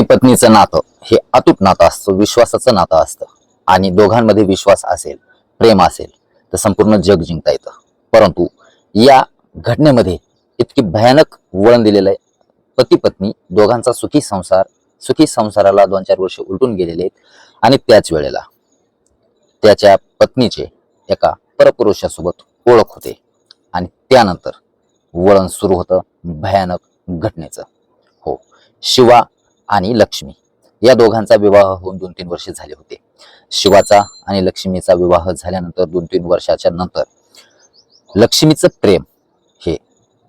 पती पत्नीचं नातं हे अतूट नातं असतं विश्वासाचं नातं असतं. आणि दोघांमध्ये विश्वास असेल प्रेम असेल तर संपूर्ण जग जिंकता येतं. परंतु या घटनेमध्ये इतकी भयानक वळण दिलेलं आहे. पती पत्नी दोघांचा सुखी संसार सुखी संसाराला दोन चार वर्ष उलटून गेलेले आहेत. आणि त्याच वेळेला त्याच्या पत्नीचे एका परपुरुषासोबत ओळख होते. आणि त्यानंतर वळण सुरू होतं भयानक घटनेचं. हो. शिवा आणि लक्ष्मी. या दोघांचा विवाह होऊन दोन तीन वर्षे झाले होते. शिवाचा आणि लक्ष्मीचा विवाह झाल्यानंतर दोन तीन वर्षाच्या नंतर लक्ष्मीचं प्रेम हे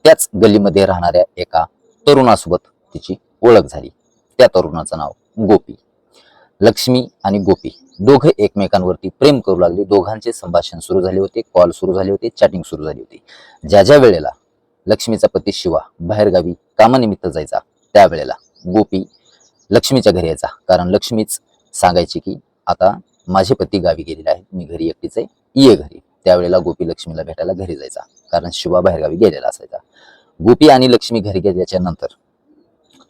त्याच गल्लीमध्ये राहणाऱ्या एका तरुणासोबत तिची ओळख झाली. त्या तरुणाचं नाव गोपी. लक्ष्मी आणि गोपी दोघे एकमेकांवरती प्रेम करू लागले. दोघांचे संभाषण सुरू झाले होते कॉल सुरू झाले होते चॅटिंग सुरू झाली होती. ज्या ज्या वेळेला लक्ष्मीचा पती शिवा बाहेरगावी कामानिमित्त जायचा त्यावेळेला गोपी लक्ष्मीच्या घरी यायचा. कारण लक्ष्मीच सांगायची की आता माझे पती गावी गेलेले आहेत. मी घरी एकटीच आहे ये घरी. त्यावेळेला गोपी लक्ष्मीला भेटायला घरी जायचा. कारण शिवा बाहेरगावी गेलेला असायचा. गोपी आणि लक्ष्मी घरी गेल्याच्यानंतर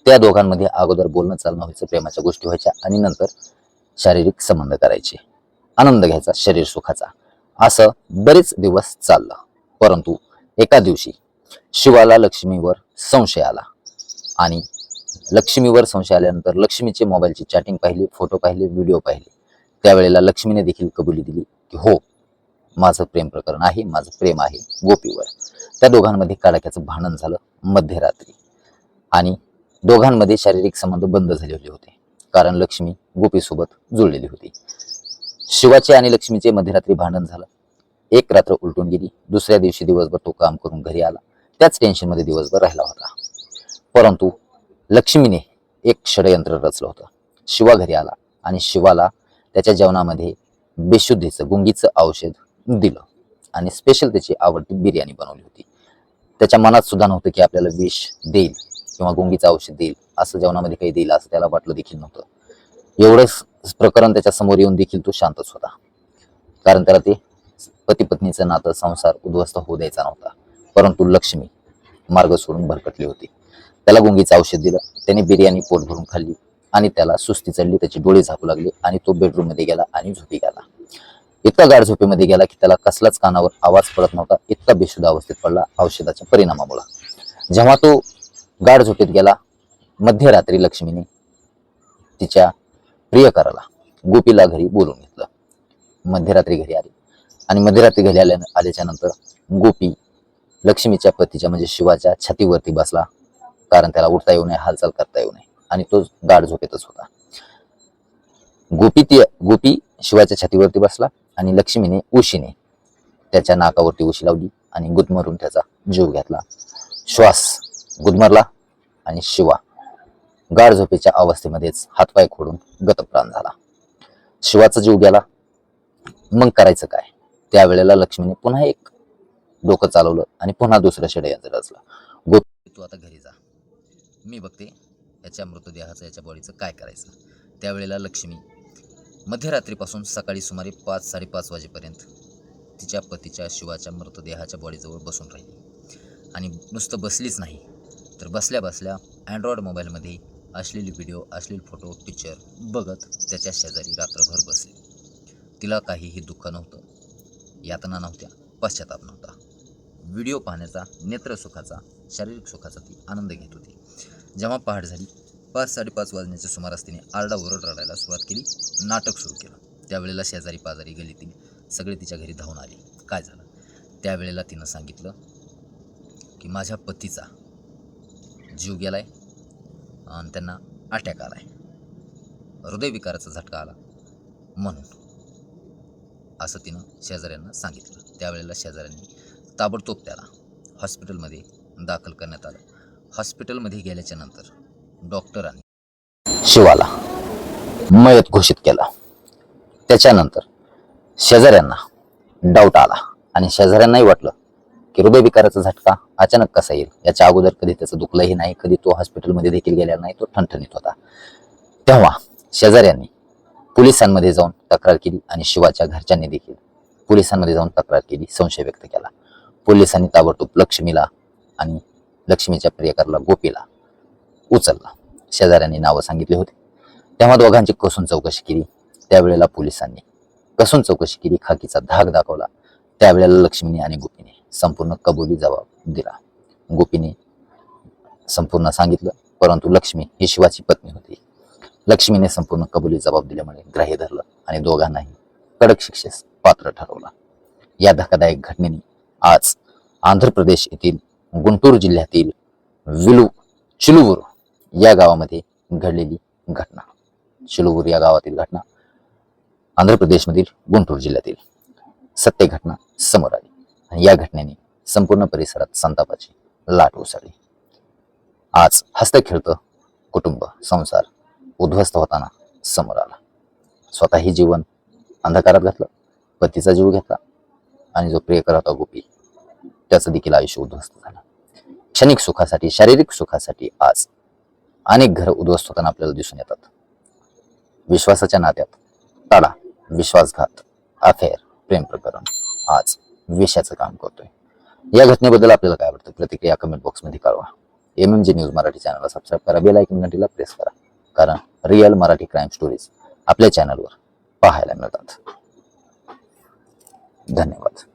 त्या दोघांमध्ये अगोदर बोलणं चालणं व्हायचं प्रेमाच्या गोष्टी व्हायच्या आणि नंतर शारीरिक संबंध करायचे. आनंद घ्यायचा शरीर सुखाचा. असं बरेच दिवस चाललं. परंतु एका दिवशी शिवाला लक्ष्मीवर संशय आला आणि लक्ष्मीवर संशय आल्यानंतर लक्ष्मीचे मोबाईलची चॅटिंग पाहिली फोटो पाहिले व्हिडिओ पाहिले. त्यावेळेला लक्ष्मीने देखील कबुली दिली की हो माझं प्रेम प्रकरण आहे माझं प्रेम आहे गोपीवर. त्या दोघांमध्ये काडाक्याचं भांडण झालं मध्यरात्री. आणि दोघांमध्ये शारीरिक संबंध बंद झालेले होते कारण लक्ष्मी गोपीसोबत जुळलेली होती. शिवाचे आणि लक्ष्मीचे मध्यरात्री भांडण झालं. एक रात्र उलटून गेली दुसऱ्या दिवशी दिवसभर तो काम करून घरी आला. त्याच टेन्शनमध्ये दिवसभर राहिला होता. परंतु लक्ष्मीने एक षडयंत्र रचलं होतं. शिवा घरी आला आणि शिवाला त्याच्या जेवणामध्ये बेशुद्धीचं गुंगीचं औषध दिलं आणि स्पेशल त्याची आवडती बिर्याणी बनवली होती. त्याच्या मनात सुद्धा नव्हतं की आपल्याला विष देईल किंवा गुंगीचं औषध देईल. असं जेवणामध्ये काही देईल असं त्याला वाटलं देखील नव्हतं. एवढंच प्रकरण त्याच्यासमोर येऊन देखील तो शांतच होता. कारण त्याला ते पती पत्नीचं नातं संसार उद्ध्वस्त होऊ द्यायचा नव्हता. परंतु लक्ष्मी मार्ग सोडून भरकटली होती. त्याला गुंगीचं औषध दिलं. त्याने बिर्याणी पोट भरून खाल्ली आणि त्याला सुस्ती चढली. त्याचे डोळे झाकू लागले आणि तो बेडरूममध्ये गेला आणि झोपी गेला. इतका गाढ झोपेमध्ये गेला की त्याला कसलाच कानावर आवाज पडत नव्हता. इतका बेशुद्ध अवस्थेत पडला औषधाच्या परिणामामुळे. जेव्हा तो गाढ झोपेत गेला मध्यरात्री लक्ष्मीने तिच्या प्रियकराला गोपीला घरी बोलून घेतलं. मध्यरात्री घरी आली. आणि मध्यरात्री घरी आल्या आल्याच्यानंतर गोपी लक्ष्मीच्या पतीच्या म्हणजे शिवाच्या छातीवरती बसला. कारण त्याला उठता येऊ नये हालचाल करता येऊ नये. आणि तो गाढ झोपेतच होता. गोपी ती गोपी शिवाच्या छातीवरती बसला आणि लक्ष्मीने उशीने त्याच्या नाकावरती उशी लावली आणि गुदमरून त्याचा जीव घेतला. श्वास गुदमरला आणि शिवा गाढ झोपेच्या अवस्थेमध्येच हातपाय खोडून गतप्राण झाला. शिवाचा जीव गेला. मग करायचं काय? त्यावेळेला लक्ष्मीने पुन्हा एक डोकं चालवलं आणि पुन्हा दुसरं षडयंत्र रचलं. गोपी तू आता घरी जा. मी बघते याच्या मृतदेहाचं याच्या बॉडीचं काय करायचं. त्यावेळेला लक्ष्मी मध्यरात्रीपासून सकाळी सुमारे पाच साडेपाच वाजेपर्यंत तिच्या पतीच्या शिवाच्या मृतदेहाच्या बॉडीजवळ बसून राहिली. आणि नुसतं बसलीच नाही तर बसल्या बसल्या अँड्रॉइड मोबाईलमध्ये असलेली व्हिडिओ असलेले फोटो पिक्चर बघत त्याच्या शेजारी रात्रभर बसली. तिला काहीही दुःख नव्हतं यातना नव्हत्या पश्चाताप नव्हता. व्हिडिओ पाहण्याचा नेत्रसुखाचा शारीरिक सुखाचा ती आनंद घेत होती. जेव्हा पहाट झाली पाच साडेपाच वाजण्याच्या सुमारास तिने आरडाओरड रडायला सुरुवात केली नाटक सुरू केलं. त्यावेळेला शेजारी पाजारी गलीतील सगळे तिच्या घरी धावून आले. काय झालं? त्यावेळेला तिनं सांगितलं की माझ्या पतीचा जीव गेला आहे आणि त्यांना अटॅक आहे हृदयविकाराचा झटका आला म्हणून. असं तिनं शेजाऱ्यांना सांगितलं. त्यावेळेला शेजाऱ्यांनी ताबडतोब त्याला हॉस्पिटलमध्ये दाखल करण्यात आलं. हॉस्पिटलमध्ये गेल्याच्यानंतर डॉक्टरांनी शिवाला मयत घोषित केला. त्याच्यानंतर शेजाऱ्यांना डाऊट आला आणि शेजाऱ्यांनाही वाटलं की हृदयविकाराचा झटका अचानक कसा येईल? याच्या अगोदर कधी त्याचं दुखलंही नाही कधी तो हॉस्पिटलमध्ये देखील गेलेला नाही तो ठणठणीत होता. तेव्हा शेजाऱ्यांनी पोलिसांमध्ये जाऊन तक्रार केली आणि शिवाच्या घरच्यांनी देखील पोलिसांमध्ये जाऊन तक्रार केली संशय व्यक्त केला. पोलिसांनी ताबडतोब लक्ष्मीला आणि लक्ष्मीच्या प्रियकरला गोपीला उचलला. शेजाऱ्यांनी नावं सांगितली होती. तेव्हा दोघांची कसून चौकशी केली. त्यावेळेला पोलिसांनी कसून चौकशी केली. खाकीचा धाक दाखवला. त्यावेळेला लक्ष्मीने आणि गोपीने संपूर्ण कबुली जबाब दिला. गोपीने संपूर्ण सांगितलं परंतु लक्ष्मी ही शिवाची पत्नी होती. लक्ष्मीने संपूर्ण कबुली जबाब दिल्यामुळे ग्राह्य धरलं आणि दोघांनाही कडक शिक्षेस पात्र ठरवलं. या धक्कादायक घटनेने आज आंध्र प्रदेश येथील गुंटूर जिल्ह्यातील विलू चिलुवूर या गावामध्ये घडलेली घटना. चिलुवूर या गावातील घटना आंध्र प्रदेशमधील गुंटूर जिल्ह्यातील सत्य घटना समोर आली. आणि या घटनेने संपूर्ण परिसरात संतापाची लाट उसळली. आज हस्त खेळतं कुटुंब संसार उद्ध्वस्त होताना समोर आला. स्वतःही जीवन अंधकारात घातलं पतीचा जीव घेतला आणि जो प्रिय करत होता गोपी त्याचं देखील आयुष्य उद्ध्वस्त झालं. क्षणिक सुखासाठी शारीरिक सुखासाठी आज अनेक घरं उद्ध्वस्त होताना आपल्याला दिसून येतात. विश्वासाच्या नात्यात ताडा विश्वासघात अफेअर प्रेम प्रकरण आज विषयाचं काम करतोय. या घटनेबद्दल आपल्याला काय वाटतं? प्रतिक्रिया कमेंट बॉक्समध्ये कळवा. M M G news Marathi चॅनलला सबस्क्राईब करा बेल ऐकून घंटीला प्रेस करा. कारण रिअल मराठी क्राईम स्टोरीज आपल्या चॅनलवर पाहायला मिळतात. धन्यवाद.